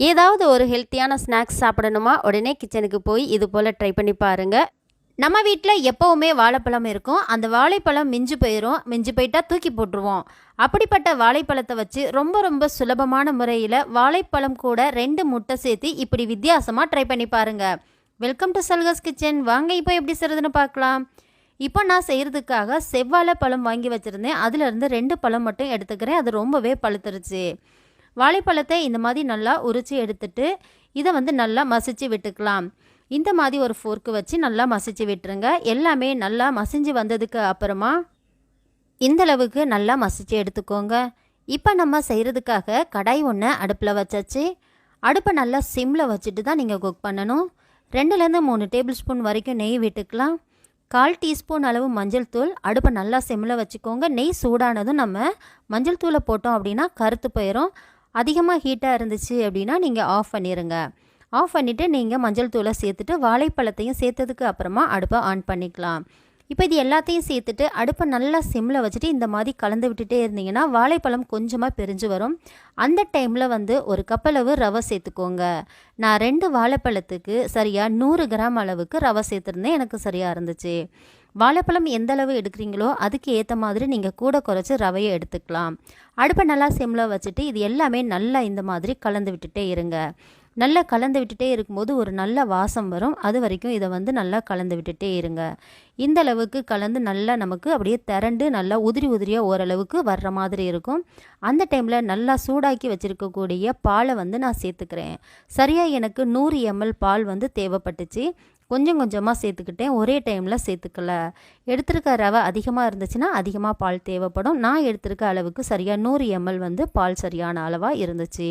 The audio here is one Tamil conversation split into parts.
ஏதாவது ஒரு ஹெல்த்தியான ஸ்நாக்ஸ் சாப்பிடணுமா? உடனே கிச்சனுக்கு போய் இது போல் ட்ரை பண்ணி பாருங்கள் நம்ம வீட்டில் எப்போவுமே வாழைப்பழம் இருக்கும். அந்த வாழைப்பழம் மிஞ்சு போயிடும் மிஞ்சு போயிட்டா தூக்கி போட்டுருவோம். அப்படிப்பட்ட வாழைப்பழத்தை வச்சு ரொம்ப ரொம்ப சுலபமான முறையில் வாழைப்பழம் கூட ரெண்டு முட்டை சேர்த்து இப்படி வித்தியாசமாக ட்ரை பண்ணி பாருங்கள் வெல்கம் டு சல்கஸ் கிச்சன் வாங்க இப்போ எப்படி செய்கிறதுன்னு பார்க்கலாம். இப்போ நான் செய்கிறதுக்காக செவ்வாழை பழம் வாங்கி வச்சுருந்தேன். அதுலேருந்து ரெண்டு பழம் மட்டும் எடுத்துக்கிறேன். அது ரொம்பவே பழுத்துருச்சு. வாழைப்பழத்தை இந்த மாதிரி நல்லா உரித்து எடுத்துட்டு இதை வந்து நல்லா மசிச்சு விட்டுக்கலாம். இந்த மாதிரி ஒரு ஃபோர்க்கு வச்சு நல்லா மசிச்சு விட்டுருங்க. எல்லாமே நல்லா மசிஞ்சு வந்ததுக்கு அப்புறமா இந்தளவுக்கு நல்லா மசிச்சு எடுத்துக்கோங்க. இப்போ நம்ம செய்கிறதுக்காக கடாய் ஒன்று அடுப்பில் வச்சாச்சு. அடுப்பை நல்லா சிம்மில் வச்சுட்டு தான் நீங்கள் குக் பண்ணணும். ரெண்டுலேருந்து மூணு டேபிள் ஸ்பூன் வரைக்கும் நெய் விட்டுக்கலாம். கால் டீஸ்பூன் அளவு மஞ்சள் தூள் அடுப்பை நல்லா சிம்மில் வச்சுக்கோங்க. நெய் சூடானதும் நம்ம மஞ்சள் தூளை போட்டோம் அப்படின்னா கருத்து போயிடும் அதிகமாக ஹீட்டாக இருந்துச்சு அப்படின்னா நீங்கள் ஆஃப் பண்ணிடுங்க ஆஃப் பண்ணிவிட்டு நீங்கள் மஞ்சள் தூளை சேர்த்துட்டு வாழைப்பழத்தையும் சேர்த்ததுக்கு அப்புறமா அடுப்பை ஆன் பண்ணிக்கலாம். இப்போ இது எல்லாத்தையும் சேர்த்துட்டு அடுப்பை நல்லா சிம்மில் வச்சுட்டு இந்த மாதிரி கலந்து விட்டுட்டே இருந்தீங்கன்னா வாழைப்பழம் கொஞ்சமாக பிரிஞ்சு வரும். அந்த டைமில் வந்து ஒரு கப்பளவு ரவை சேர்த்துக்கோங்க. நான் ரெண்டு வாழைப்பழத்துக்கு சரியாக நூறு கிராம் அளவுக்கு ரவை சேர்த்துருந்தேன். எனக்கு சரியாக இருந்துச்சு. வாழைப்பழம் எந்த அளவு எடுக்கிறீங்களோ அதுக்கு ஏற்ற மாதிரி நீங்கள் கூட குறைச்சி ரவையை எடுத்துக்கலாம். அடுப்பை நல்லா சிம்மில் வச்சுட்டு இது எல்லாமே நல்லா இந்த மாதிரி கலந்து விட்டுட்டே இருங்க. நல்லா கலந்து விட்டுட்டே இருக்கும்போது ஒரு நல்ல வாசம் வரும். அது வரைக்கும் இதை வந்து நல்லா கலந்து விட்டுட்டே இருங்க. இந்த அளவுக்கு கலந்து நல்லா நமக்கு அப்படியே திரண்டு நல்லா உதிரி உதிரியாக ஓரளவுக்கு வர்ற மாதிரி இருக்கும். அந்த டைமில் நல்லா சூடாக்கி வச்சுருக்கக்கூடிய பாலை வந்து நான் சேர்த்துக்கிறேன். சரியாக எனக்கு நூறு எம்எல் பால் வந்து தேவைப்பட்டுச்சு. கொஞ்சம் கொஞ்சமாக சேர்த்துக்கிட்டேன். ஒரே டைமில் சேர்த்துக்கல. எடுத்திருக்க ரவை அதிகமாக இருந்துச்சுன்னா அதிகமாக பால் தேவைப்படும். நான் எடுத்திருக்க அளவுக்கு சரியாக நூறு எம்எல் வந்து பால் சரியான அளவாக இருந்துச்சு.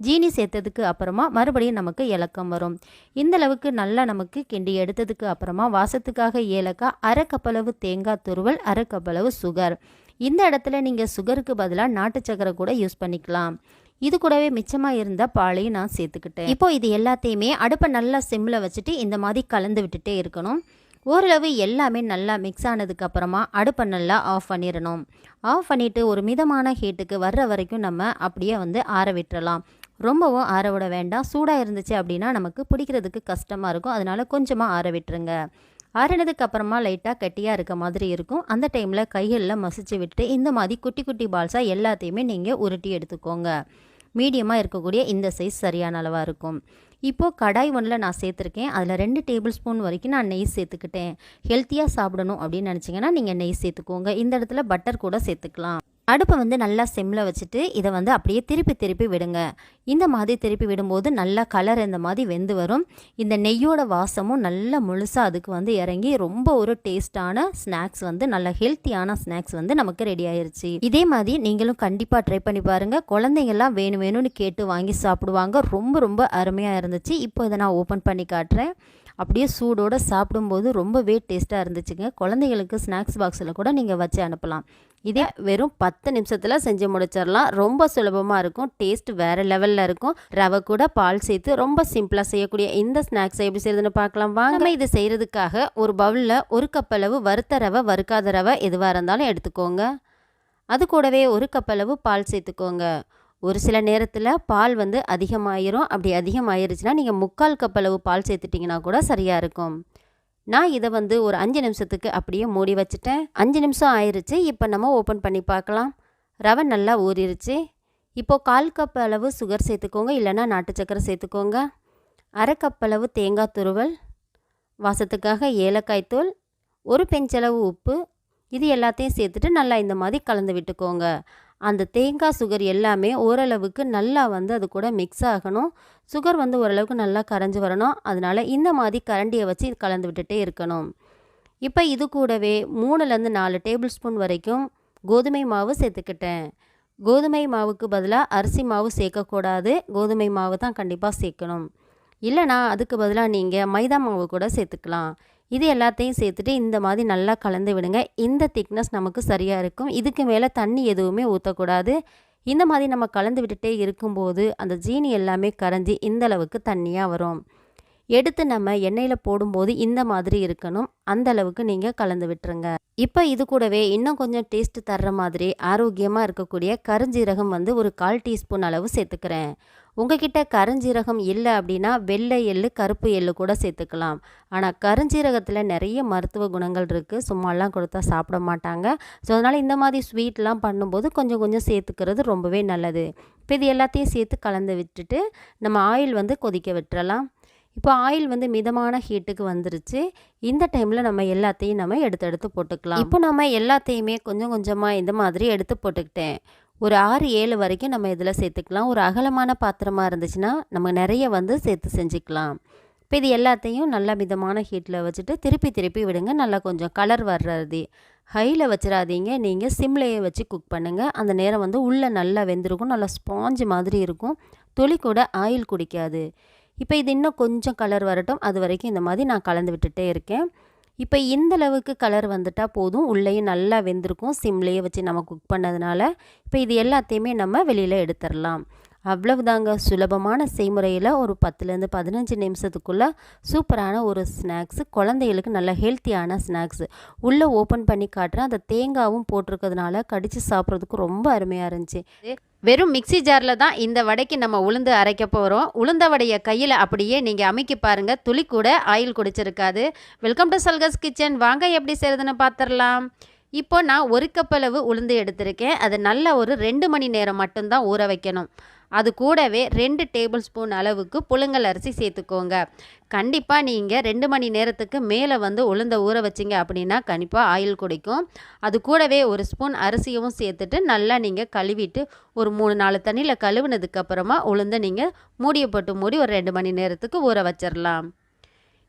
ஜீனி சேர்த்ததுக்கு அப்புறமா மறுபடியும் நமக்கு இலக்கம் வரும். இந்த அளவுக்கு நல்லா நமக்கு கிண்டி எடுத்ததுக்கு அப்புறமா வாசத்துக்காக ஏலக்காய் அரை கப்பளவு தேங்காய் துருவல் அரை கப்பளவு சுகர் இந்த இடத்துல நீங்கள் சுகருக்கு பதிலாக நாட்டு சக்கரை கூட யூஸ் பண்ணிக்கலாம். இது கூடவே மிச்சமாக இருந்த பாலையும் நான் சேர்த்துக்கிட்டேன். இப்போ இது எல்லாத்தையுமே அடுப்பை நல்லா சிம்மில் வச்சுட்டு இந்த மாதிரி கலந்து விட்டுட்டே இருக்கணும். ஓரளவு எல்லாமே நல்லா மிக்ஸ் ஆனதுக்கு அப்புறமா அடுப்பை நல்லா ஆஃப் பண்ணிடணும். ஆஃப் பண்ணிவிட்டு ஒரு மிதமான ஹீட்டுக்கு வர்ற வரைக்கும் நம்ம அப்படியே வந்து ஆற விட்டுறலாம். ரொம்பவும் ஆற விட வேண்டாம். சூடாக இருந்துச்சு அப்படின்னா நமக்கு பிடிக்கிறதுக்கு கஷ்டமாக இருக்கும். அதனால கொஞ்சமாக ஆற விட்டுருங்க. ஆறினதுக்கு அப்புறமா லைட்டாக கட்டியாக இருக்க மாதிரி இருக்கும். அந்த டைமில் கைகளில் மசிச்சு விட்டுட்டு இந்த மாதிரி குட்டி குட்டி பால்ஸாக எல்லாத்தையுமே நீங்கள் உருட்டி எடுத்துக்கோங்க. மீடியமாக இருக்கக்கூடிய இந்த சைஸ் சரியான அளவாக இருக்கும். இப்போது கடாய் ஒன்றில் நான் சேர்த்துருக்கேன். அதில் ரெண்டு டேபிள் ஸ்பூன் வரைக்கும் நான் நெய் சேர்த்துக்கிட்டேன். ஹெல்த்தியாக சாப்பிடணும் அப்படின்னு நினச்சிங்கன்னா நீங்கள் நெய் சேர்த்துக்கோங்க. இந்த இடத்துல பட்டர் கூட சேர்த்துக்கலாம். அடுப்பை வந்து நல்லா செம்மில் வச்சுட்டு இதை வந்து அப்படியே திருப்பி திருப்பி விடுங்க. இந்த மாதிரி திருப்பி விடும்போது நல்லா கலர் இந்த மாதிரி வெந்து வரும். இந்த நெய்யோட வாசமும் நல்லா முழுசாக அதுக்கு வந்து இறங்கி ரொம்ப ஒரு டேஸ்டான ஸ்நாக்ஸ் வந்து நல்ல ஹெல்த்தியான ஸ்நாக்ஸ் வந்து நமக்கு ரெடி ஆயிருச்சு. இதே மாதிரி நீங்களும் கண்டிப்பாக ட்ரை பண்ணி பாருங்கள் குழந்தைங்கள்லாம் வேணும் வேணும்னு கேட்டு வாங்கி சாப்பிடுவாங்க. ரொம்ப ரொம்ப அருமையாக இருந்துச்சு. இப்போ இதை நான் ஓப்பன் பண்ணி காட்டுறேன். அப்படியே சூடோடு சாப்பிடும்போது ரொம்பவே டேஸ்ட்டாக இருந்துச்சுங்க. குழந்தைங்களுக்கு ஸ்நாக்ஸ் பாக்ஸில் கூட நீங்கள் வச்சு அனுப்பலாம். இதே வெறும் பத்து நிமிஷத்தில் செஞ்சு முடிச்சிடலாம் ரொம்ப சுலபமாக இருக்கும். டேஸ்ட் வேறு லெவலில் இருக்கும். ரவை கூட பால் சேர்த்து ரொம்ப சிம்பிளாக செய்யக்கூடிய இந்த ஸ்நாக்ஸை எப்படி செய்யறதுன்னு பார்க்கலாம். வாங்க. இது செய்கிறதுக்காக ஒரு பவுலில் ஒரு கப் அளவு வறுத்த ரவை வறுக்காத ரவை எதுவாக இருந்தாலும் எடுத்துக்கோங்க. அது கூடவே ஒரு கப் அளவு பால் சேர்த்துக்கோங்க. ஒரு சில நேரத்தில் பால் வந்து அதிகமாயிரும். அப்படி அதிகமாயிருச்சுன்னா நீங்கள் முக்கால் கப் அளவு பால் சேர்த்துட்டிங்கன்னா கூட சரியாக இருக்கும். நான் இதை வந்து ஒரு அஞ்சு நிமிஷத்துக்கு அப்படியே மூடி வச்சுட்டேன். அஞ்சு நிமிஷம் ஆயிருச்சு. இப்போ நம்ம ஓப்பன் பண்ணி பார்க்கலாம். ரவை நல்லா ஊறிடுச்சு இப்போது கால் கப் அளவு சுகர் சேர்த்துக்கோங்க. இல்லைன்னா நாட்டு சக்கரை சேர்த்துக்கோங்க. அரை கப் அளவு தேங்காய் துருவல். வாசத்துக்காக ஏலக்காய் தூள். ஒரு பெஞ்சளவு உப்பு. இது எல்லாத்தையும் சேர்த்துட்டு நல்லா இந்த மாதிரி கலந்து விட்டுக்கோங்க. அந்த தேங்காய் சுகர் எல்லாமே ஓரளவுக்கு நல்லா வந்து அது கூட மிக்ஸ் ஆகணும். சுகர் வந்து ஓரளவுக்கு நல்லா கரைஞ்சி வரணும். அதனால் இந்த மாதிரி கரண்டியை வச்சு கலந்து விட்டுட்டே இருக்கணும். இப்போ இது கூடவே மூணுலேருந்து நாலு டேபிள் ஸ்பூன் வரைக்கும் கோதுமை மாவு சேர்த்துக்கிட்டேன். கோதுமை மாவுக்கு பதிலாக அரிசி மாவு சேர்க்கக்கூடாது. கோதுமை மாவு தான் கண்டிப்பாக சேர்க்கணும். இல்லைனா அதுக்கு பதிலாக நீங்கள் மைதா மாவு கூட சேர்த்துக்கலாம். இது எல்லாத்தையும் சேர்த்துட்டு இந்த மாதிரி நல்லா கலந்து விடுங்க. இந்த திக்னஸ் நமக்கு சரியாக இருக்கும். இதுக்கு மேலே தண்ணி எதுவுமே ஊற்றக்கூடாது இந்த மாதிரி நம்ம கலந்து விட்டுட்டே இருக்கும்போது அந்த ஜீனி எல்லாமே கரைஞ்சி இந்த அளவுக்கு தண்ணியாக வரும். எடுத்து நம்ம எண்ணெயில் போடும்போது இந்த மாதிரி இருக்கணும். அந்த அளவுக்கு நீங்கள் கலந்து விட்டுருங்க. இப்போ இது கூடவே இன்னும் கொஞ்சம் டேஸ்ட் தர்ற மாதிரி ஆரோக்கியமாக இருக்கக்கூடிய கருஞ்சீரகம் வந்து ஒரு கால் டீஸ்பூன் அளவு சேர்த்துக்கிறேன். உங்ககிட்ட கருஞ்சீரகம் இல்லை அப்படின்னா வெள்ளை எள்ளு கருப்பு எள்ளு கூட சேர்த்துக்கலாம். ஆனால் கருஞ்சீரகத்தில் நிறைய மருத்துவ குணங்கள் இருக்குது சும்மாலாம் கொடுத்தா சாப்பிட மாட்டாங்க. ஸோ அதனால் இந்த மாதிரி ஸ்வீட்லாம் பண்ணும்போது கொஞ்சம் கொஞ்சம் சேர்த்துக்கிறது ரொம்பவே நல்லது. இப்போ இது எல்லாத்தையும் சேர்த்து கலந்து விட்டுட்டு நம்ம ஆயில் வந்து கொதிக்க விட்டுறலாம். இப்போ ஆயில் வந்து மிதமான ஹீட்டுக்கு வந்துருச்சு. இந்த டைமில் நம்ம எல்லாத்தையும் நம்ம எடுத்து எடுத்து போட்டுக்கலாம். இப்போ நம்ம எல்லாத்தையுமே கொஞ்சம் கொஞ்சமாக இந்த மாதிரி எடுத்து போட்டுக்கிட்டேன். ஒரு ஆறு ஏழு வரைக்கும் நம்ம இதில் சேர்த்துக்கலாம். ஒரு அகலமான பாத்திரமாக இருந்துச்சுன்னா நம்ம நிறைய வந்து சேர்த்து செஞ்சுக்கலாம். இப்போ இது எல்லாத்தையும் நல்ல மிதமான ஹீட்டில் வச்சுட்டு திருப்பி திருப்பி விடுங்க. நல்லா கொஞ்சம் கலர் வர்றது ஹையில் வச்சிடாதீங்க. நீங்கள் சிம்லேயே வச்சு குக் பண்ணுங்கள் அந்த நேரம் வந்து உள்ளே நல்லா வெந்திருக்கும். நல்லா ஸ்பாஞ்சு மாதிரி இருக்கும். துளி கூட ஆயில் குடிக்காது. இப்போ இது இன்னும் கொஞ்சம் கலர் வரட்டும். அது வரைக்கும் இந்த மாதிரி நான் கலந்து விட்டுட்டே இருக்கேன். இப்போ இந்த அளவுக்கு கலர் வந்துட்டால் போதும். உள்ளேயும் நல்லா வெந்திருக்கும். சிம்லேயே வச்சு நம்ம குக் பண்ணதுனால இப்போ இது எல்லாத்தையுமே நம்ம வெளியில் எடுத்துடலாம் அவ்வளவுதாங்க. சுலபமான செய்முறையில் ஒரு பத்துலேருந்து பதினஞ்சு நிமிஷத்துக்குள்ளே சூப்பரான ஒரு ஸ்நாக்ஸு. குழந்தைகளுக்கு நல்ல ஹெல்த்தியான ஸ்நாக்ஸு. உள்ளே ஓப்பன் பண்ணி காட்டுறேன். அந்த தேங்காவும் போட்டிருக்கிறதுனால கடித்து சாப்பிட்றதுக்கு ரொம்ப அருமையாக இருந்துச்சு. வெறும் மிக்சி ஜாரில் தான் இந்த வடைக்கு நம்ம உளுந்து அரைக்க போகிறோம் உளுந்த வடையை கையில் அப்படியே நீங்கள் அமைக்கி பாருங்கள் துளி கூட ஆயில் குடிச்சிருக்காது. வெல்கம் டு சல்கஸ் கிச்சன் வாங்க எப்படி செய்கிறதுன்னு பார்த்துடலாம் இப்போ நான் ஒரு கப்பளவு உளுந்து எடுத்திருக்கேன். அது நல்ல ஒரு ரெண்டு மணி நேரம் மட்டும்தான் ஊற வைக்கணும். அது கூடவே ரெண்டு டேபிள் ஸ்பூன் அளவுக்கு புழுங்கல் அரிசி சேர்த்துக்கோங்க. கண்டிப்பாக நீங்கள் ரெண்டு மணி நேரத்துக்கு மேலே வந்து உளுந்த ஊற வச்சிங்க அப்படின்னா கண்டிப்பாக ஆயில் குடிக்கும். அது கூடவே ஒரு ஸ்பூன் அரிசியும் சேர்த்துட்டு நல்லா நீங்கள் கழுவிட்டு ஒரு மூணு நாலு தண்ணியில் கழுவுனதுக்கப்புறமா உளுந்த நீங்கள் மூடியை போட்டு மூடி ஒரு ரெண்டு மணி நேரத்துக்கு ஊற வச்சிடலாம்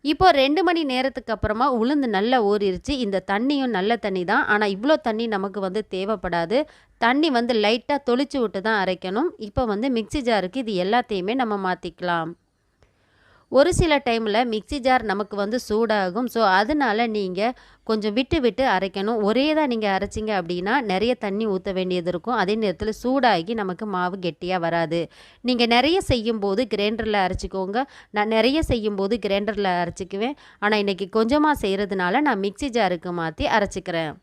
இப்போ ரெண்டு மணி நேரத்துக்கு அப்புறமா உளுந்து நல்லா ஊறிடுச்சு இந்த தண்ணியும் நல்ல தண்ணி தான். ஆனால் இவ்வளோ தண்ணி நமக்கு வந்து தேவைப்படாது. தண்ணி வந்து லைட்டாக தொளிச்சு விட்டு தான் அரைக்கணும். இப்போ வந்து மிக்சி ஜாருக்கு இது எல்லாத்தையுமே நம்ம மாற்றிக்கலாம் ஒரு சில டைமில் மிக்சி ஜார் நமக்கு வந்து சூடாகும். ஸோ அதனால் நீங்கள் கொஞ்சம் விட்டு விட்டு அரைக்கணும். ஒரே தான் நீங்கள் அரைச்சிங்க அப்படின்னா நிறைய தண்ணி ஊற்ற வேண்டியது இருக்கும். அதே நேரத்தில் சூடாகி நமக்கு மாவு கெட்டியாக வராது. நீங்கள் நிறைய செய்யும்போது கிரைண்டரில் அரைச்சிக்கோங்க. நான் நிறைய செய்யும்போது கிரைண்டரில் அரைச்சிக்குவேன். ஆனால் இன்றைக்கி கொஞ்சமாக செய்கிறதுனால நான் மிக்சி ஜாருக்கு மாற்றி அரைச்சிக்கிறேன்.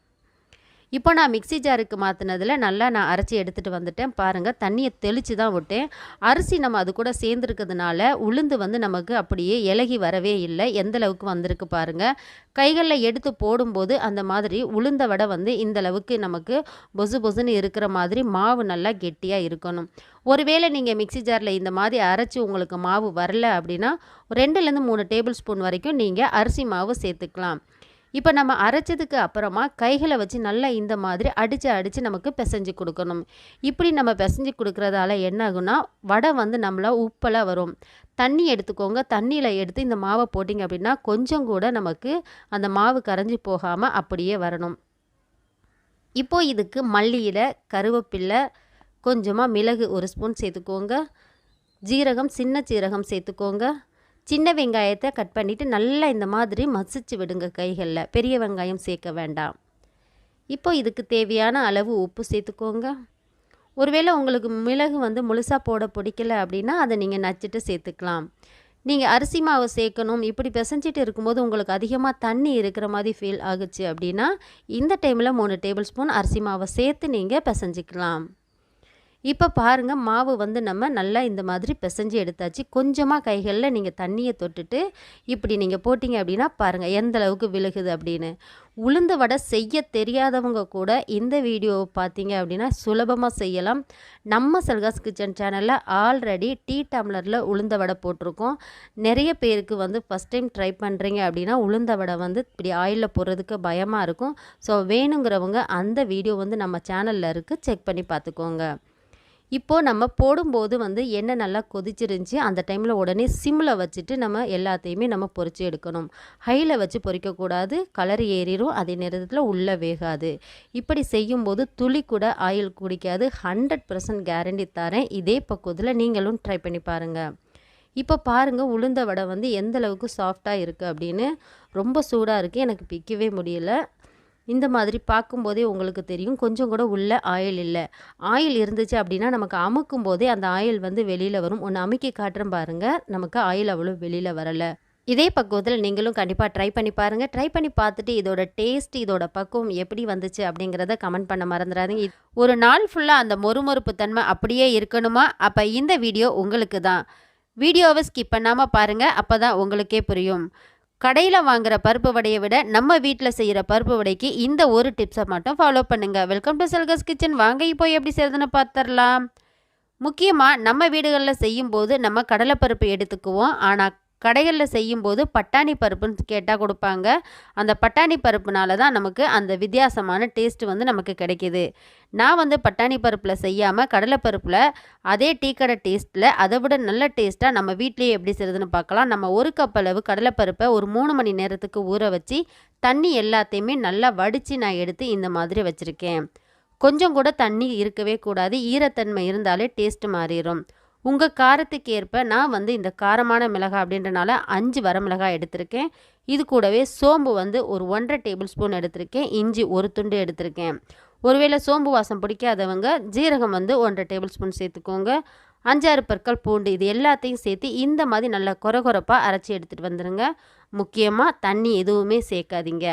இப்போ நான் மிக்சி ஜாருக்கு மாற்றினதில் நல்லா நான் அரைச்சி எடுத்துகிட்டு வந்துட்டேன். பாருங்கள் தண்ணியை தெளித்து தான் விட்டேன். அரிசி நம்ம அது கூட சேர்ந்துருக்கிறதுனால உளுந்து வந்து நமக்கு அப்படியே இலகி வரவே இல்லை. எந்தளவுக்கு வந்திருக்கு பாருங்கள் கைகளில் எடுத்து போடும்போது அந்த மாதிரி உளுந்த வடை வந்து இந்த அளவுக்கு நமக்கு பொசு பொசுன்னு இருக்கிற மாதிரி மாவு நல்லா கெட்டியாக இருக்கணும். ஒருவேளை நீங்கள் மிக்சி ஜாரில் இந்த மாதிரி அரைச்சி உங்களுக்கு மாவு வரல அப்படின்னா ரெண்டுலேருந்து மூணு டேபிள் ஸ்பூன் வரைக்கும் நீங்கள் அரிசி மாவு சேர்த்துக்கலாம். இப்போ நம்ம அரைச்சதுக்கு அப்புறமா கைகளை வச்சு நல்லா இந்த மாதிரி அடித்து அடித்து நமக்கு பிசைஞ்சு கொடுக்கணும். இப்படி நம்ம பிசைஞ்சு கொடுக்குறதால என்ன ஆகுனா வடை வந்து நம்மள உப்பெல்லாம் வரும். தண்ணி எடுத்துக்கோங்க. தண்ணியில் எடுத்து இந்த மாவை போட்டிங்க அப்படின்னா கொஞ்சம் கூட நமக்கு அந்த மாவு கரைஞ்சி போகாமல் அப்படியே வரணும். இப்போது இதுக்கு மல்லியில் கருவேப்பில்லை கொஞ்சமாக மிளகு ஒரு ஸ்பூன் சேர்த்துக்கோங்க. ஜீரகம் சின்ன சீரகம் சேர்த்துக்கோங்க. சின்ன வெங்காயத்தை கட் பண்ணிவிட்டு நல்லா இந்த மாதிரி மசிச்சு விடுங்க கைகளில். பெரிய வெங்காயம் சேர்க்க வேண்டாம். இப்போ இதுக்கு தேவையான அளவு உப்பு சேர்த்துக்கோங்க. ஒருவேளை உங்களுக்கு மிளகு வந்து முழுசாக போட பிடிக்கல அப்படின்னா அதை நீங்கள் நச்சுட்டு சேர்த்துக்கலாம். நீங்கள் அரிசி மாவு சேர்க்கணும். இப்படி பிசைஞ்சிட்டு இருக்கும்போது உங்களுக்கு அதிகமாக தண்ணி இருக்கிற மாதிரி ஃபீல் ஆகுச்சு அப்படின்னா இந்த டைமில் மூணு டேபிள் ஸ்பூன் அரிசி மாவை சேர்த்து நீங்கள் பிசைஞ்சிக்கலாம். இப்போ பாருங்கள் மாவு வந்து நம்ம நல்லா இந்த மாதிரி பிசைஞ்சு எடுத்தாச்சு. கொஞ்சமாக கைகளில் நீங்கள் தண்ணியை தொட்டுட்டு இப்படி நீங்கள் போட்டிங்க அப்படின்னா பாருங்கள் எந்த அளவுக்கு விழுகுது அப்படின்னு. உளுந்து வடை செய்ய தெரியாதவங்க கூட இந்த வீடியோவை பார்த்தீங்க அப்படின்னா சுலபமாக செய்யலாம். நம்ம செல்காஸ் கிச்சன் சேனலில் ஆல்ரெடி டீ டம்ளரில் உளுந்த வடை போட்டிருக்கோம். நிறைய பேருக்கு வந்து ஃபஸ்ட் டைம் ட்ரை பண்ணுறீங்க அப்படின்னா உளுந்த வடை வந்து இப்படி ஆயிலில் போடுறதுக்கு பயமாக இருக்கும். ஸோ வேணுங்கிறவங்க அந்த வீடியோ வந்து நம்ம சேனலில் இருக்குது செக் பண்ணி பார்த்துக்கோங்க இப்போது நம்ம போடும்போது வந்து எண்ணெய் நல்லா கொதிச்சிருந்துச்சி. அந்த டைமில் உடனே சிம்மில் வச்சுட்டு நம்ம எல்லாத்தையுமே நம்ம பொறிச்சு எடுக்கணும். ஹையில் வச்சு பொறிக்கக்கூடாது. கலர் ஏறிடும் அதே நேரத்தில் உள்ளே வேகாது. இப்படி செய்யும்போது துளி கூட ஆயில் குடிக்காது. ஹண்ட்ரட் பர்சன்ட் கேரண்டி தரேன். இதே பக்குவத்தில் நீங்களும் ட்ரை பண்ணி பாருங்கள் இப்போ பாருங்கள் உளுந்த வடை வந்து எந்த அளவுக்கு சாஃப்டாக இருக்குது அப்படின்னு. ரொம்ப சூடாக இருக்குது எனக்கு பிக்கவே முடியல. இந்த மாதிரி பார்க்கும்போதே உங்களுக்கு தெரியும். கொஞ்சம் கூட உள்ள ஆயில் இல்லை. ஆயில் இருந்துச்சு அப்படின்னா நமக்கு அமுக்கும் போதே அந்த ஆயில் வந்து வெளியில் வரும். ஒன்று அமுக்கி காட்டுறேன் பாருங்கள் நமக்கு ஆயில் அவ்வளோ வெளியில் வரலை. இதே பக்குவத்தில் நீங்களும் கண்டிப்பாக ட்ரை பண்ணி பாருங்கள் ட்ரை பண்ணி பார்த்துட்டு இதோட டேஸ்ட் இதோட பக்குவம் எப்படி வந்துச்சு அப்படிங்கிறத கமெண்ட் பண்ண மறந்துடாதீங்க. ஒரு நாள் ஃபுல்லாக அந்த மொறுமொறுப்பு தன்மை அப்படியே இருக்கணுமா? அப்போ இந்த வீடியோ உங்களுக்கு தான் வீடியோவை ஸ்கிப் பண்ணாமல் பாருங்கள் அப்போ தான் உங்களுக்கே புரியும். கடையில் வாங்குற பருப்பு வடையை விட நம்ம வீட்டில் செய்கிற பருப்பு வடைக்கு இந்த ஒரு டிப்ஸை மட்டும் ஃபாலோ பண்ணுங்கள் வெல்கம் டு செல்கஸ் கிச்சன் வாங்க இப்போ எப்படி செய்யறதுன்னு பார்த்துடலாம் முக்கியமாக நம்ம வீடுகளில் செய்யும்போது நம்ம கடலைப்பருப்பு எடுத்துக்குவோம். ஆனால் கடைகளில் செய்யும்போது பட்டாணி பருப்புன்னு கேட்டால் கொடுப்பாங்க. அந்த பட்டாணி பருப்புனால தான் நமக்கு அந்த வித்தியாசமான டேஸ்ட்டு வந்து நமக்கு கிடைக்கிது. நான் வந்து பட்டாணி பருப்பில் செய்யாமல் கடலைப்பருப்பில் அதே டீ கடை டேஸ்ட்டில் அதை விட நல்ல டேஸ்ட்டாக நம்ம வீட்லேயே எப்படி செய்யுதுன்னு பார்க்கலாம். நம்ம ஒரு கப் அளவு கடலைப்பருப்பை ஒரு மூணு மணி நேரத்துக்கு ஊற வச்சு தண்ணி எல்லாத்தையுமே நல்லா வடித்து நான் எடுத்து இந்த மாதிரி வச்சுருக்கேன். கொஞ்சம் கூட தண்ணி இருக்கவே கூடாது. ஈரத்தன்மை இருந்தாலே டேஸ்ட்டு மாறிடும் உங்கள் காரத்துக்கு ஏற்ப நான் வந்து இந்த காரமான மிளகாய் அப்படின்றனால அஞ்சு வரமிளகாய் எடுத்திருக்கேன். இது கூடவே சோம்பு வந்து ஒரு ஒன்றரை டேபிள் ஸ்பூன் எடுத்திருக்கேன். இஞ்சி ஒரு துண்டு எடுத்திருக்கேன். ஒருவேளை சோம்பு வாசம் பிடிக்காதவங்க ஜீரகம் வந்து ஒன்றரை டேபிள் ஸ்பூன் சேர்த்துக்கோங்க. அஞ்சாறு பற்கள் பூண்டு இது எல்லாத்தையும் சேர்த்து இந்த மாதிரி நல்லா கொர கொரப்பாக அரைச்சி எடுத்துகிட்டு வந்துடுங்க முக்கியமாக தண்ணி எதுவுமே சேர்க்காதீங்க.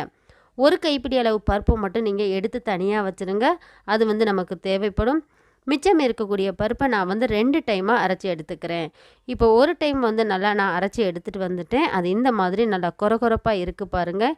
ஒரு கைப்பிடி அளவு பருப்பு மட்டும் நீங்கள் எடுத்து தனியாக வச்சுருங்க. அது வந்து நமக்கு தேவைப்படும். மிச்சம் இருக்கக்கூடிய பருப்பை நான் வந்து ரெண்டு டைமாக அரைச்சி எடுத்துக்கிறேன். இப்போ ஒரு டைம் வந்து நல்லா நான் அரைச்சி எடுத்துகிட்டு வந்துட்டேன். அது இந்த மாதிரி நல்லா கொர கொரப்பாக இருக்குது பாருங்கள்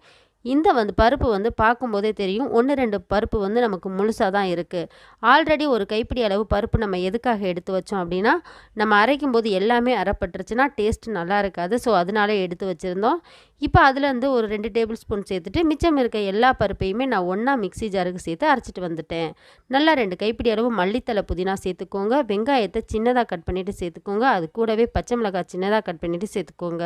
இந்த வந்து பருப்பு வந்து பார்க்கும்போதே தெரியும். ஒன்று ரெண்டு பருப்பு வந்து நமக்கு முழுசாக தான் இருக்குது ஆல்ரெடி ஒரு கைப்பிடி அளவு பருப்பு நம்ம எதுக்காக எடுத்து வச்சோம் அப்படின்னா நம்ம அரைக்கும் போது எல்லாமே அரைப்பட்டுருச்சுன்னா டேஸ்ட் நல்லா இருக்காது. ஸோ அதனால எடுத்து வச்சுருந்தோம். இப்போ அதுலேருந்து ஒரு ரெண்டு டேபிள் ஸ்பூன் சேர்த்துட்டு மிச்சம் இருக்க எல்லா பருப்பையுமே நான் ஒன்றா மிக்ஸி ஜாருக்கு சேர்த்து அரைச்சிட்டு வந்துட்டேன். நல்லா ரெண்டு கைப்பிடி அளவு மல்லித்தலை புதினா சேர்த்துக்கோங்க. வெங்காயத்தை சின்னதாக கட் பண்ணிவிட்டு சேர்த்துக்கோங்க. அது கூடவே பச்சை மிளகாய் சின்னதாக கட் பண்ணிவிட்டு சேர்த்துக்கோங்க.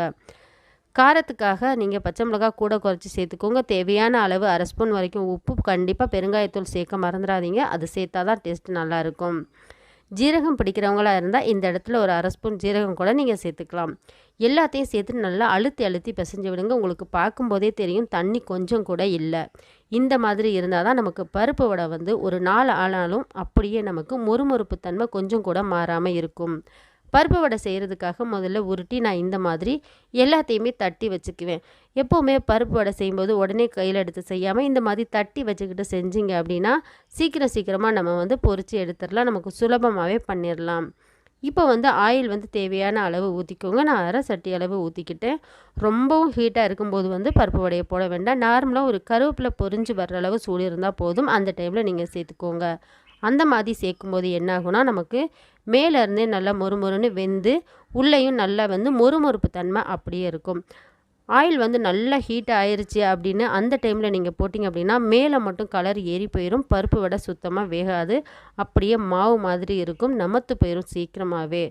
காரத்துக்காக நீங்கள் பச்சை மிளகாய் கூட குறைச்சி சேர்த்துக்கோங்க. தேவையான அளவு அரை ஸ்பூன் வரைக்கும் உப்பு கண்டிப்பாக பெருங்காயத்தூள் சேர்க்க மறந்துடாதீங்க. அது சேர்த்தா தான் டேஸ்ட் நல்லாயிருக்கும் ஜீரகம் பிடிக்கிறவங்களா இருந்தால் இந்த இடத்துல ஒரு அரை ஸ்பூன் ஜீரகம் கூட நீங்கள் சேர்த்துக்கலாம். எல்லாத்தையும் சேர்த்து நல்லா அழுத்தி அழுத்தி பிசைஞ்சு விடுங்க. உங்களுக்கு பார்க்கும்போதே தெரியும் தண்ணி கொஞ்சம் கூட இல்லை. இந்த மாதிரி இருந்தால் தான் நமக்கு பருப்பு வடை வந்து ஒரு நாள் ஆனாலும் அப்படியே நமக்கு மொறுமொறுப்பு தன்மை கொஞ்சம் கூட மாறாமல் இருக்கும். பருப்பு வடை செய்கிறதுக்காக முதல்ல உருட்டி நான் இந்த மாதிரி எல்லாத்தையுமே தட்டி வச்சுக்குவேன். எப்போவுமே பருப்பு வடை செய்யும்போது உடனே கையில் எடுத்து செய்யாமல் இந்த மாதிரி தட்டி வச்சுக்கிட்டு செஞ்சீங்க அப்படின்னா சீக்கிரம் சீக்கிரமாக நம்ம வந்து பொறிச்சு எடுத்துடலாம். நமக்கு சுலபமாகவே பண்ணிடலாம். இப்போ வந்து ஆயில் வந்து தேவையான அளவு ஊற்றிக்கோங்க நான் அரை சட்டி அளவு ஊற்றிக்கிட்டேன் ரொம்பவும் ஹீட்டாக இருக்கும்போது வந்து பருப்பு வடையை போட வேண்டாம். நார்மலாக ஒரு கருவேப்பிலை பொரிஞ்சு வர்ற அளவு சூடு இருந்தால் போதும். அந்த டைமில் நீங்கள் சேர்த்துக்கோங்க. அந்த மாதிரி சேர்க்கும்போது என்னாகும்னா நமக்கு மேலேருந்தே நல்லா மொறுமொறுன்னு வெந்து உள்ளேயும் நல்லா வந்து மொறுமொறுப்பு தன்மை அப்படியே இருக்கும். ஆயில் வந்து நல்லா ஹீட் ஆயிருச்சு அப்படின்னு அந்த டைமில் நீங்கள் போட்டிங்க அப்படின்னா மேலே மட்டும் கலர் ஏறி போயிடும் பருப்பு வடை சுத்தமாக வேகாது அப்படியே மாவு மாதிரி இருக்கும் நமத்து போயிடும் சீக்கிரமாகவே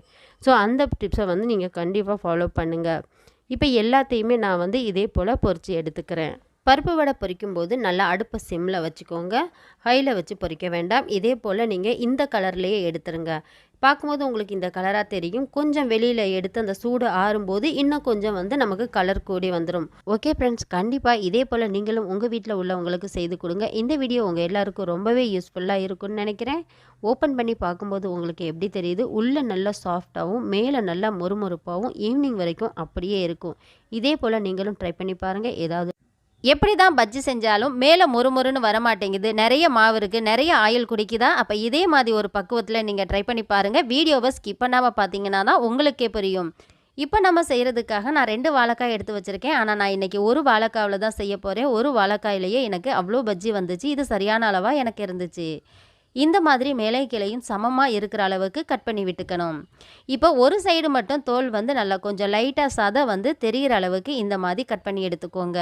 ஸோ அந்த டிப்ஸை வந்து நீங்கள் கண்டிப்பாக ஃபாலோ பண்ணுங்கள் இப்போ எல்லாத்தையுமே நான் வந்து இதே போல் பொரித்து எடுத்துக்கிறேன். பருப்பு வடை பொரிக்கும்போது நல்லா அடுப்பை சிம்மில் வச்சுக்கோங்க. ஹையில் வச்சு பொரிக்க வேண்டாம். இதே போல் நீங்கள் இந்த கலர்லேயே எடுத்துருங்க. பார்க்கும்போது உங்களுக்கு இந்த கலராக தெரியும். கொஞ்சம் வெளியில் எடுத்து அந்த சூடு ஆறும்போது இன்னும் கொஞ்சம் வந்து நமக்கு கலர் கூடி வந்துடும் ஓகே ஃப்ரெண்ட்ஸ் கண்டிப்பாக இதே போல் நீங்களும் உங்கள் வீட்டில் உள்ளவங்களுக்கு செய்து கொடுங்க. இந்த வீடியோ உங்கள் எல்லாருக்கும் ரொம்பவே யூஸ்ஃபுல்லாக இருக்கும்னு நினைக்கிறேன். ஓப்பன் பண்ணி பார்க்கும்போது உங்களுக்கு எப்படி தெரியுது? உள்ளே நல்லா சாஃப்டாகவும் மேலே நல்லா மொறுமொறுப்பாகவும் ஈவினிங் வரைக்கும் அப்படியே இருக்கும். இதே போல் நீங்களும் ட்ரை பண்ணி பாருங்கள் ஏதாவது எப்படி தான் பஜ்ஜி செஞ்சாலும் மேலே முறுமுறுன்னு வர மாட்டேங்குது நிறைய மாவு இருக்குது நிறைய ஆயில் குடிக்குதா? அப்போ இதே மாதிரி ஒரு பக்குவத்தில் நீங்கள் ட்ரை பண்ணி பாருங்கள் வீடியோவை ஸ்கிப் பண்ணாமல் பார்த்தீங்கன்னா தான் உங்களுக்கே புரியும். இப்போ நம்ம செய்கிறதுக்காக நான் ரெண்டு வாழைக்காய் எடுத்து வச்சுருக்கேன். ஆனால் நான் இன்றைக்கி ஒரு வாழைக்காவில் தான் செய்ய போகிறேன் ஒரு வாழைக்காயிலேயே எனக்கு அவ்வளோ பஜ்ஜி வந்துச்சு. இது சரியான அளவாக எனக்கு இருந்துச்சு. இந்த மாதிரி மேலே கிளையும் சமமாக இருக்கிற அளவுக்கு கட் பண்ணி விட்டுக்கணும். இப்போ ஒரு சைடு மட்டும் தோல் வந்து நல்லா கொஞ்சம் லைட்டாக சதை வந்து தெரிகிற அளவுக்கு இந்த மாதிரி கட் பண்ணி எடுத்துக்கோங்க.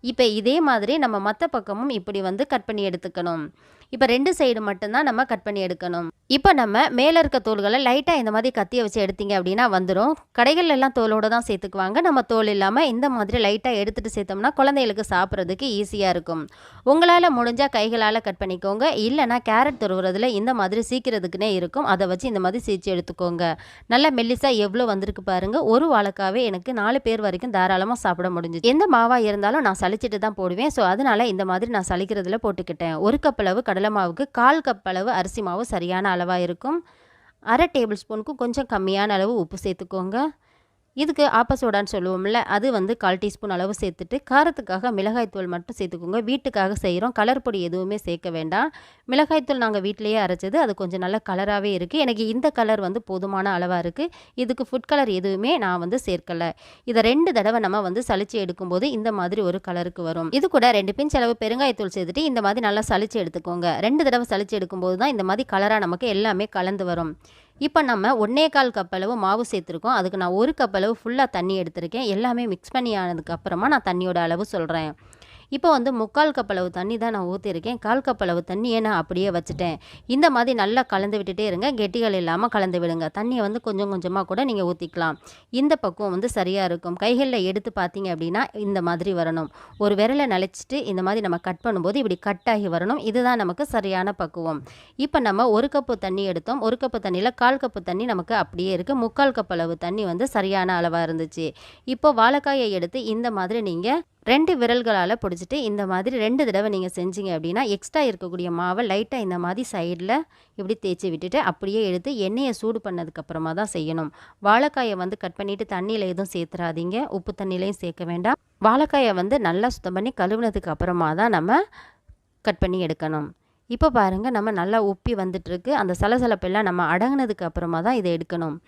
இப்போ இதே மாதிரி நம்ம மற்ற பக்கமும் இப்படி வந்து கட் பண்ணி எடுத்துக்கணும். இப்போ ரெண்டு சைடு மட்டும்தான் நம்ம கட் பண்ணி எடுக்கணும். இப்போ நம்ம மேலே இருக்க தோல்களை லைட்டாக இந்த மாதிரி கத்தியை வச்சு எடுத்தீங்க அப்படின்னா வந்துடும் கடைகள் எல்லாம் தோலோடு தான் சேர்த்துக்குவாங்க. நம்ம தோல் இல்லாமல் இந்த மாதிரி லைட்டாக எடுத்துகிட்டு சேர்த்தோம்னா குழந்தைகளுக்கு சாப்பிட்றதுக்கு ஈஸியாக இருக்கும். உங்களால் முடிஞ்சால் கைகளால் கட் பண்ணிக்கோங்க. இல்லைனா கேரட் துருவுறதுல இந்த மாதிரி சீக்கிரத்துக்குன்னே இருக்கும். அதை வச்சு இந்த மாதிரி சீச்சு எடுத்துக்கோங்க. நல்லா மெல்லிசாக எவ்வளோ வந்திருக்கு பாருங்கள் ஒரு வாழைக்காவே எனக்கு நாலு பேர் வரைக்கும் தாராளமாக சாப்பிட முடிஞ்சுது எந்த மாவாக இருந்தாலும் நான் சளிச்சிட்டு தான் போடுவேன். ஸோ அதனால் இந்த மாதிரி நான் சளிக்கிறதுல போட்டுக்கிட்டேன். ஒரு கப் அளவு கடலை மாவுக்கு கால் கப் அளவு அரிசி மாவு சரியான அளவாக இருக்கும். அரை டேபிள் ஸ்பூனுக்கு கொஞ்சம் கம்மியான அளவு உப்பு சேர்த்துக்கோங்க. இதுக்கு ஆப்பசோடான்னு சொல்லுவோம்ல அது வந்து கால் டீஸ்பூன் அளவு சேர்த்துட்டு காரத்துக்காக மிளகாய்த்தூள் மட்டும் சேர்த்துக்கோங்க. வீட்டுக்காக செய்கிறோம் கலர் பொடி எதுவுமே சேர்க்க வேண்டாம். மிளகாய்த்தூள் நாங்கள் வீட்டிலேயே அரைச்சது. அது கொஞ்சம் நல்ல கலராகவே இருக்குது எனக்கு இந்த கலர் வந்து போதுமான அளவாக இருக்குது இதுக்கு ஃபுட் கலர் எதுவுமே நான் வந்து சேர்க்கலை. இதை ரெண்டு தடவை நம்ம வந்து சளிச்சு எடுக்கும்போது இந்த மாதிரி ஒரு கலருக்கு வரும். இது கூட ரெண்டு பிஞ்ச் அளவு பெருங்காயத்தூள் சேர்த்துட்டு இந்த மாதிரி நல்லா சளிச்சு எடுத்துக்கோங்க. ரெண்டு தடவை சளிச்சு எடுக்கும்போது தான் இந்த மாதிரி கலராக நமக்கு எல்லாமே கலந்து வரும். இப்போ நம்ம ஒன்றே கால் கப் அளவு மாவு சேர்த்துருக்கோம். அதுக்கு நான் ஒரு கப் அளவு ஃபுல்லாக தண்ணி எடுத்திருக்கேன். எல்லாமே மிக்ஸ் பண்ணி ஆனதுக்கப்புறமா நான் தண்ணியோட அளவு சொல்கிறேன் இப்போ வந்து முக்கால் கப் அளவு தண்ணி தான் நான் ஊற்றிருக்கேன் கால் கப் அளவு தண்ணியை நான் அப்படியே வச்சுட்டேன். இந்த மாதிரி நல்லா கலந்து விட்டுட்டே இருங்க. கெட்டிகள் இல்லாமல் கலந்து விடுங்க. தண்ணியை வந்து கொஞ்சம் கொஞ்சமாக கூட நீங்கள் ஊற்றிக்கலாம் இந்த பக்குவம் வந்து சரியாக இருக்கும். கைகளில் எடுத்து பார்த்தீங்க அப்படின்னா இந்த மாதிரி வரணும். ஒரு விரலை நிலச்சிட்டு இந்த மாதிரி நம்ம கட் பண்ணும்போது இப்படி கட் ஆகி வரணும். இதுதான் நமக்கு சரியான பக்குவம். இப்போ நம்ம ஒரு கப்பு தண்ணி எடுத்தோம். ஒரு கப்பு தண்ணியில் கால் கப்பு தண்ணி நமக்கு அப்படியே இருக்குது முக்கால் கப் அளவு தண்ணி வந்து சரியான அளவாக இருந்துச்சு. இப்போ வாழைக்காயை எடுத்து இந்த மாதிரி நீங்கள் ரெண்டு விரல்களால் பிடிச்சிட்டு இந்த மாதிரி ரெண்டு தடவை நீங்கள் செஞ்சீங்க அப்படின்னா எக்ஸ்ட்ரா இருக்கக்கூடிய மாவை லைட்டாக இந்த மாதிரி சைடில் இப்படி தேய்ச்சி விட்டுட்டு அப்படியே எடுத்து எண்ணெயை சூடு பண்ணதுக்கப்புறமா தான் செய்யணும். வாழைக்காயை வந்து கட் பண்ணிவிட்டு தண்ணியில் எதுவும் சேர்த்துறாதீங்க. உப்பு தண்ணியிலையும் சேர்க்க வேண்டாம். வாழைக்காயை வந்து நல்லா சுத்தம் பண்ணி கழுவுனதுக்கு அப்புறமா தான் நம்ம கட் பண்ணி எடுக்கணும். இப்போ பாருங்கள் நம்ம நல்லா உப்பி வந்துட்டுருக்கு அந்த சலசலப்பெல்லாம் நம்ம அடங்கினதுக்கு அப்புறமா தான் இதை எடுக்கணும்.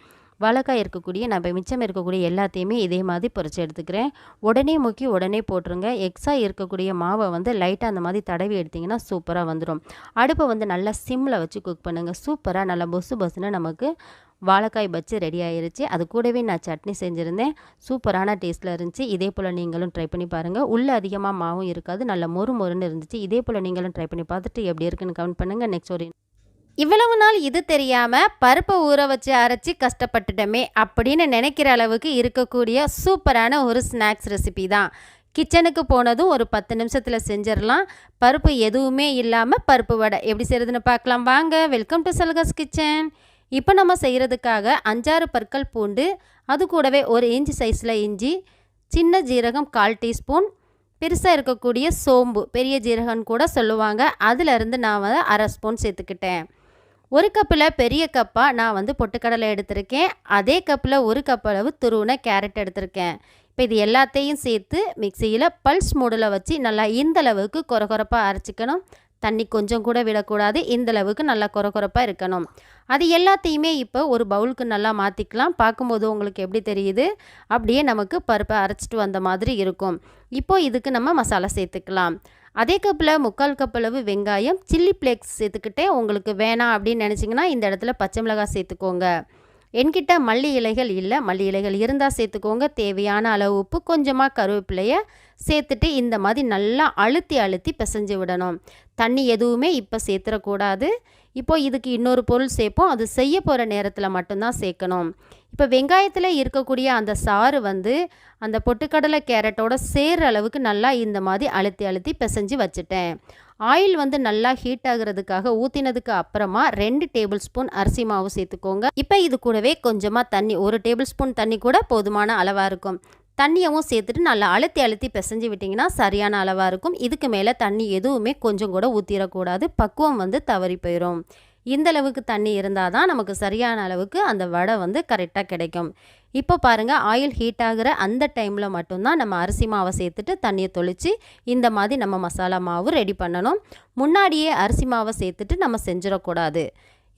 வாழைக்காய் இருக்கக்கூடிய நம்ம மிச்சம் இருக்கக்கூடிய எல்லாத்தையுமே இதே மாதிரி பொறிச்சு எடுத்துக்கிறேன். உடனே முக்கி உடனே போட்டுருங்க. எக்ஸா இருக்கக்கூடிய மாவை வந்து லைட்டாக அந்த மாதிரி தடவி எடுத்திங்கன்னா சூப்பராக வந்துடும் அடுப்பை வந்து நல்லா சிம்மில் வச்சு குக் பண்ணுங்கள் சூப்பராக நல்லா பொசு பொசுன்னு நமக்கு வாழைக்காய் பச்சு ரெடி ஆயிருச்சு. அது கூடவே நான் சட்னி செஞ்சுருந்தேன். சூப்பரான டேஸ்ட்டில் இருந்துச்சு. இதே போல் நீங்களும் ட்ரை பண்ணி பாருங்கள் உள்ளே அதிகமாக மாவும் இருக்காது. நல்ல மொறு மொறுன்னு இருந்துச்சு. இதே போல் நீங்களும் ட்ரை பண்ணி பார்த்துட்டு எப்படி இருக்குன்னு கமெண்ட் பண்ணுங்கள் நெக்ஸ்ட் ஒரு இவ்வளவு நாள் இது தெரியாமல் பருப்பை ஊற வச்சு அரைச்சி கஷ்டப்பட்டுட்டோமே அப்படின்னு நினைக்கிற அளவுக்கு இருக்கக்கூடிய சூப்பரான ஒரு ஸ்நாக்ஸ் ரெசிபி தான். கிச்சனுக்கு போனதும் ஒரு பத்து நிமிஷத்தில் செஞ்சிடலாம். பருப்பு எதுவுமே இல்லாமல் பருப்பு வடை. எப்படி செய்கிறதுன்னு பார்க்கலாம். வாங்க வெல்கம் டு சல்கஸ் கிச்சன் இப்போ நம்ம செய்கிறதுக்காக அஞ்சாறு பற்கள் பூண்டு அது கூடவே ஒரு இஞ்சி சைஸில் இஞ்சி சின்ன ஜீரகம் கால் டீஸ்பூன் பெருசாக இருக்கக்கூடிய சோம்பு பெரிய ஜீரகம்னு கூட சொல்லுவாங்க. அதிலிருந்து நான் வந்து அரை ஸ்பூன் சேர்த்துக்கிட்டேன். ஒரு கப்பில் பெரிய கப்பாக நான் வந்து பொட்டுக்கடலை எடுத்திருக்கேன். அதே கப்பில் ஒரு கப் அளவு துருவின கேரட் எடுத்திருக்கேன். இப்போ இது எல்லாத்தையும் சேர்த்து மிக்சியில் பல்ஸ் மூடில் வச்சு நல்லா இந்தளவுக்கு குறகுறப்பாக அரைச்சிக்கணும். தண்ணி கொஞ்சம் கூட விடக்கூடாது. இந்தளவுக்கு நல்லா குறகுறப்பாக இருக்கணும். அது எல்லாத்தையுமே இப்போ ஒரு பவுலுக்கு நல்லா மாற்றிக்கலாம் பார்க்கும்போது உங்களுக்கு எப்படி தெரியுது? அப்படியே நமக்கு பருப்பை அரைச்சிட்டு வந்த மாதிரி இருக்கும். இப்போது இதுக்கு நம்ம மசாலா சேர்த்துக்கலாம். அதே கப்பில் முக்கால் கப் அளவு வெங்காயம் சில்லி ஃப்ளேக்ஸ் சேர்த்துக்கிட்டே உங்களுக்கு வேணாம் அப்படின்னு நினச்சிங்கன்னா இந்த இடத்துல பச்சை மிளகாய் சேர்த்துக்கோங்க. என்கிட்ட மல்லி இலைகள் இல்லை. மல்லி இலைகள் இருந்தால் சேர்த்துக்கோங்க. தேவையான அளவு உப்பு கொஞ்சமாக கருவேப்பிலையை சேர்த்துட்டு இந்த மாதிரி நல்லா அழுத்தி அழுத்தி பிசைஞ்சு விடணும். தண்ணி எதுவுமே இப்போ சேர்த்துடக்கூடாது இப்போது இதுக்கு இன்னொரு பொருள் சேர்ப்போம். அது செய்ய போகிற நேரத்தில் மட்டும்தான் சேர்க்கணும். இப்போ வெங்காயத்தில் இருக்கக்கூடிய அந்த சாறு வந்து அந்த பொட்டுக்கடலை கேரட்டோட சேர்ற அளவுக்கு நல்லா இந்த மாதிரி அழுத்தி அழுத்தி பிசைஞ்சு வச்சுட்டேன். ஆயில் வந்து நல்லா ஹீட் ஆகுறதுக்காக ஊற்றினதுக்கு அப்புறமா ரெண்டு டேபிள் ஸ்பூன் அரிசி மாவு சேர்த்துக்கோங்க. இப்போ இது கூடவே கொஞ்சமாக தண்ணி ஒரு டேபிள் ஸ்பூன் தண்ணி கூட போதுமான அளவாக இருக்கும். தண்ணியவும் சேர்த்துட்டு நல்லா அழுத்தி அழுத்தி பிசைஞ்சு விட்டிங்கன்னா சரியான அளவாக இருக்கும். இதுக்கு மேலே தண்ணி எதுவுமே கொஞ்சம் கூட ஊற்றிடக்கூடாது பக்குவம் வந்து தவறி போயிடும் இந்த அளவுக்கு தண்ணி இருந்தால் தான் நமக்கு சரியான அளவுக்கு அந்த வடை வந்து கரெக்டாக கிடைக்கும். இப்போ பாருங்கள் ஆயில் ஹீட் ஆகிற அந்த டைமில் மட்டும்தான் நம்ம அரிசி மாவை சேர்த்துட்டு தண்ணியை தொளித்து இந்த மாதிரி நம்ம மசாலா மாவு ரெடி பண்ணணும். முன்னாடியே அரிசி மாவை சேர்த்துட்டு நம்ம செஞ்சிடக்கூடாது.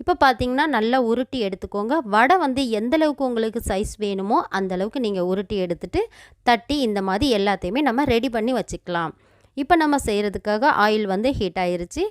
இப்போ பார்த்தீங்கன்னா நல்லா உருட்டி எடுத்துக்கோங்க. வடை வந்து எந்தளவுக்கு உங்களுக்கு சைஸ் வேணுமோ அந்த அளவுக்கு நீங்கள் உருட்டி எடுத்துட்டு தட்டி இந்த மாதிரி எல்லாத்தையுமே நம்ம ரெடி பண்ணி வச்சுக்கலாம். இப்போ நம்ம செய்கிறதுக்காக ஆயில் வந்து ஹீட் ஆயிருச்சு.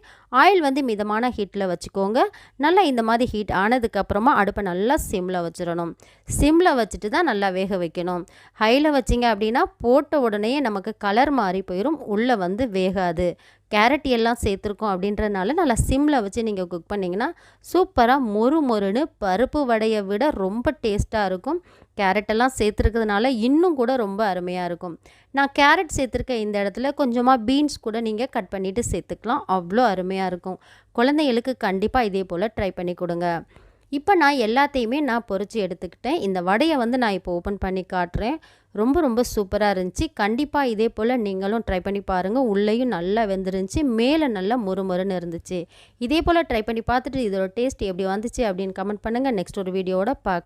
ஆயில் வந்து மிதமான ஹீட்டில் வச்சுக்கோங்க. நல்லா இந்த மாதிரி ஹீட் ஆனதுக்கப்புறமா அடுப்பை நல்லா சிம்மில் வச்சிடணும். சிம்மில் வச்சுட்டு தான் நல்லா வேக வைக்கணும். ஹையில் வச்சிங்க அப்படின்னா போட்ட உடனே நமக்கு கலர் மாறி போயிடும் உள்ளே வந்து வேகாது. கேரட் எல்லாம் சேர்த்துருக்கோம் அப்படின்றனால நல்லா சிம்மில் வச்சு நீங்கள் குக் பண்ணிங்கன்னா சூப்பராக மொறு மொறுன்னு பருப்பு வடையை விட ரொம்ப டேஸ்ட்டாக இருக்கும். கேரட்டெல்லாம் சேர்த்துருக்கிறதுனால இன்னும் கூட ரொம்ப அருமையாக இருக்கும். நான் கேரட் சேர்த்துருக்க இந்த இடத்துல கொஞ்சமாக பீன்ஸ் கூட நீங்கள் கட் பண்ணிவிட்டு சேர்த்துக்கலாம். அவ்வளோ அருமையாக இருக்கும். குழந்தைகளுக்கு கண்டிப்பாக இதே போல் ட்ரை பண்ணி கொடுங்க. இப்போ நான் எல்லாத்தையுமே நான் பொறிச்சு எடுத்துக்கிட்டேன். இந்த வடையை வந்து நான் இப்போ ஓப்பன் பண்ணி காட்டுறேன். ரொம்ப ரொம்ப சூப்பராக இருந்துச்சு. கண்டிப்பாக இதே போல் நீங்களும் ட்ரை பண்ணி பாருங்கள் உள்ளேயும் நல்லா வெந்துருந்துச்சு. மேலே நல்லா முறுமுறுன்னு இருந்துச்சு. இதே போல் ட்ரை பண்ணி பார்த்துட்டு இதோட டேஸ்ட் எப்படி வந்துச்சு அப்படின்னு கமெண்ட் பண்ணுங்கள் நெக்ஸ்ட் ஒரு வீடியோட பார்க்க